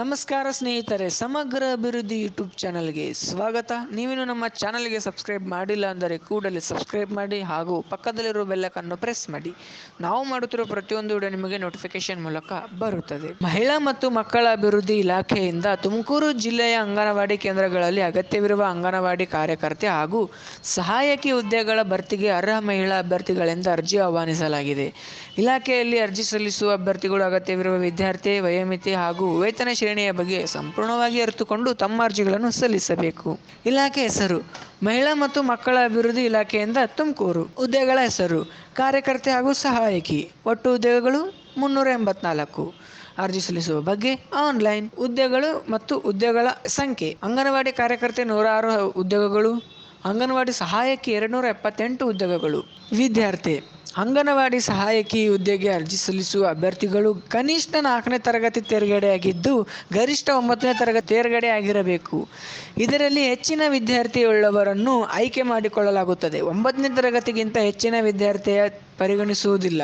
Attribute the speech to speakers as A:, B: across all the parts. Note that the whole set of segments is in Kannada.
A: ನಮಸ್ಕಾರ ಸ್ನೇಹಿತರೆ, ಸಮಗ್ರ ಅಭಿವೃದ್ಧಿ ಯೂಟ್ಯೂಬ್ ಚಾನಲ್ಗೆ ಸ್ವಾಗತ. ನೀವೇನು ನಮ್ಮ ಚಾನಲ್ಗೆ ಸಬ್ಸ್ಕ್ರೈಬ್ ಮಾಡಿಲ್ಲ ಅಂದರೆ ಕೂಡಲೇ ಸಬ್ಸ್ಕ್ರೈಬ್ ಮಾಡಿ ಹಾಗೂ ಪಕ್ಕದಲ್ಲಿರುವ ಬೆಲ್ಲಕನ್ನು ಪ್ರೆಸ್ ಮಾಡಿ. ನಾವು ಮಾಡುತ್ತಿರುವ ಪ್ರತಿಯೊಂದು ವಿಡಿಯೋ ನಿಮಗೆ ನೋಟಿಫಿಕೇಶನ್ ಮೂಲಕ ಬರುತ್ತದೆ. ಮಹಿಳಾ ಮತ್ತು ಮಕ್ಕಳ ಅಭಿವೃದ್ಧಿ ಇಲಾಖೆಯಿಂದ ತುಮಕೂರು ಜಿಲ್ಲೆಯ ಅಂಗನವಾಡಿ ಕೇಂದ್ರಗಳಲ್ಲಿ ಅಗತ್ಯವಿರುವ ಅಂಗನವಾಡಿ ಕಾರ್ಯಕರ್ತೆ ಹಾಗೂ ಸಹಾಯಕಿ ಹುದ್ದೆಗಳ ಭರ್ತಿಗೆ ಅರ್ಹ ಮಹಿಳಾ ಅಭ್ಯರ್ಥಿಗಳಿಂದ ಅರ್ಜಿ ಆಹ್ವಾನಿಸಲಾಗಿದೆ. ಇಲಾಖೆಯಲ್ಲಿ ಅರ್ಜಿ ಸಲ್ಲಿಸುವ ಅಭ್ಯರ್ಥಿಗಳು ಅಗತ್ಯವಿರುವ ವಿದ್ಯಾರ್ಥಿ, ವಯೋಮಿತಿ ಹಾಗೂ ವೇತನ ಶ್ರೇಣಿಯ ಬಗ್ಗೆ ಸಂಪೂರ್ಣವಾಗಿ ಅರಿತುಕೊಂಡು ತಮ್ಮ ಅರ್ಜಿಗಳನ್ನು ಸಲ್ಲಿಸಬೇಕು. ಇಲಾಖೆ ಹೆಸರು, ಮಹಿಳಾ ಮತ್ತು ಮಕ್ಕಳ ಅಭಿವೃದ್ಧಿ ಇಲಾಖೆಯಿಂದ ತುಮಕೂರು. ಹುದ್ದೆಗಳ ಹೆಸರು, ಕಾರ್ಯಕರ್ತೆ ಹಾಗೂ ಸಹಾಯಕಿ. ಒಟ್ಟು ಹುದ್ದೆಗಳು ಮುನ್ನೂರ ಎಂಬತ್ನಾಲ್ಕು. ಅರ್ಜಿ ಸಲ್ಲಿಸುವ ಬಗ್ಗೆ ಆನ್ಲೈನ್ ಹುದ್ದೆಗಳು ಮತ್ತು ಹುದ್ದೆಗಳ ಸಂಖ್ಯೆ. ಅಂಗನವಾಡಿ ಕಾರ್ಯಕರ್ತೆ ನೂರಾರು ಉದ್ಯೋಗಗಳು ಅಂಗನವಾಡಿ ಸಹಾಯಕಿ ಎರಡುನೂರ ಎಪ್ಪತ್ತೆಂಟು ಉದ್ಯೋಗಗಳು. ವಿದ್ಯಾರ್ಥಿ, ಅಂಗನವಾಡಿ ಸಹಾಯಕಿ ಹುದ್ದೆಗೆ ಅರ್ಜಿ ಸಲ್ಲಿಸುವ ಅಭ್ಯರ್ಥಿಗಳು ಕನಿಷ್ಠ ನಾಲ್ಕನೇ ತರಗತಿ ತೇರ್ಗಡೆಯಾಗಿದ್ದು, ಗರಿಷ್ಠ ಒಂಬತ್ತನೇ ತರಗತಿ ತೇರ್ಗಡೆ ಆಗಿರಬೇಕು ಇದರಲ್ಲಿ ಹೆಚ್ಚಿನ ವಿದ್ಯಾರ್ಥಿಯುಳ್ಳವರನ್ನು ಆಯ್ಕೆ ಮಾಡಿಕೊಳ್ಳಲಾಗುತ್ತದೆ. ಒಂಬತ್ತನೇ ತರಗತಿಗಿಂತ ಹೆಚ್ಚಿನ ವಿದ್ಯಾರ್ಥಿಯ ಪರಿಗಣಿಸುವುದಿಲ್ಲ.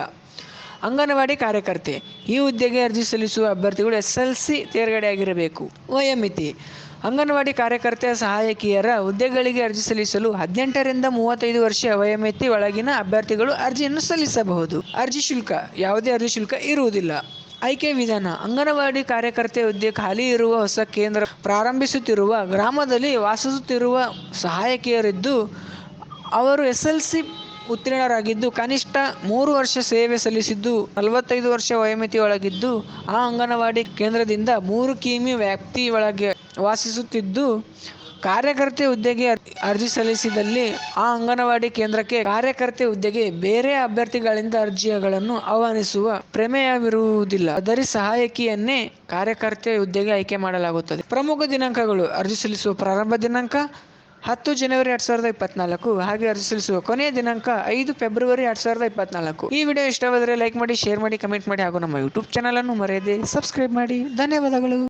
A: ಅಂಗನವಾಡಿ ಕಾರ್ಯಕರ್ತೆ, ಈ ಹುದ್ದೆಗೆ ಅರ್ಜಿ ಸಲ್ಲಿಸುವ ಅಭ್ಯರ್ಥಿಗಳು ಎಸ್ ಎಲ್ ಸಿ ತೇರ್ಗಡೆಯಾಗಿರಬೇಕು. ವಯೋಮಿತಿ. ಅಂಗನವಾಡಿ ಕಾರ್ಯಕರ್ತೆ ಸಹಾಯಕಿಯರ ಹುದ್ದೆಗಳಿಗೆ ಅರ್ಜಿ ಸಲ್ಲಿಸಲು ಹದಿನೆಂಟರಿಂದ ಮೂವತ್ತೈದು ವರ್ಷ ವಯೋಮಿತಿ ಒಳಗಿನ ಅಭ್ಯರ್ಥಿಗಳು ಅರ್ಜಿಯನ್ನು ಸಲ್ಲಿಸಬಹುದು. ಅರ್ಜಿ ಶುಲ್ಕ. ಯಾವುದೇ ಅರ್ಜಿ ಶುಲ್ಕ ಇರುವುದಿಲ್ಲ. ಆಯ್ಕೆ ವಿಧಾನ. ಅಂಗನವಾಡಿ ಕಾರ್ಯಕರ್ತೆ ಹುದ್ದೆ ಖಾಲಿ ಇರುವ ಹೊಸ ಕೇಂದ್ರ ಪ್ರಾರಂಭಿಸುತ್ತಿರುವ ಗ್ರಾಮದಲ್ಲಿ ವಾಸಿಸುತ್ತಿರುವ ಸಹಾಯಕಿಯರಿದ್ದು, ಅವರು ಎಸ್ ಎಲ್ ಸಿ ಉತ್ತೀರ್ಣರಾಗಿದ್ದು ಕನಿಷ್ಠ ಮೂರು ವರ್ಷ ಸೇವೆ ಸಲ್ಲಿಸಿದ್ದು, ನಲವತ್ತೈದು ವರ್ಷ ವಯೋಮಿತಿ ಒಳಗಿದ್ದು ಆ ಅಂಗನವಾಡಿ ಕೇಂದ್ರದಿಂದ ಮೂರು ಕಿಮಿ ವ್ಯಾಪ್ತಿಯೊಳಗೆ ವಾಸಿಸುತ್ತಿದ್ದು, ಕಾರ್ಯಕರ್ತೆ ಹುದ್ದೆಗೆ ಅರ್ಜಿ ಸಲ್ಲಿಸಿದಲ್ಲಿ ಆ ಅಂಗನವಾಡಿ ಕೇಂದ್ರಕ್ಕೆ ಕಾರ್ಯಕರ್ತೆ ಹುದ್ದೆಗೆ ಬೇರೆ ಅಭ್ಯರ್ಥಿಗಳಿಂದ ಅರ್ಜಿಗಳನ್ನು ಆಹ್ವಾನಿಸುವ ಪ್ರಮೇಯವಿರುವುದಿಲ್ಲ. ಅದರಿ ಸಹಾಯಕಿಯನ್ನೇ ಕಾರ್ಯಕರ್ತೆ ಹುದ್ದೆಗೆ ಆಯ್ಕೆ ಮಾಡಲಾಗುತ್ತದೆ. ಪ್ರಮುಖ ದಿನಾಂಕಗಳು ಅರ್ಜಿ ಸಲ್ಲಿಸುವ ಪ್ರಾರಂಭ ದಿನಾಂಕ ಹತ್ತು ಜನವರಿ ಎರಡ್ ಸಾವಿರದ ಇಪ್ಪತ್ನಾಲ್ಕು, ಹಾಗೆ ಅರ್ಜಿ ಸಲ್ಲಿಸುವ ಕೊನೆಯ ದಿನಾಂಕ ಐದು ಫೆಬ್ರವರಿ ಎರಡ್ ಸಾವಿರದ ಇಪ್ಪತ್ನಾಲ್ಕು. ಈ ವಿಡಿಯೋ ಇಷ್ಟವಾದರೆ ಲೈಕ್ ಮಾಡಿ, ಶೇರ್ ಮಾಡಿ, ಕಮೆಂಟ್ ಮಾಡಿ ಹಾಗೂ ನಮ್ಮ ಯೂಟ್ಯೂಬ್ ಚಾನಲ್ ಅನ್ನು ಮರೆಯದೆ ಸಬ್ಸ್ಕ್ರೈಬ್ ಮಾಡಿ. ಧನ್ಯವಾದಗಳು.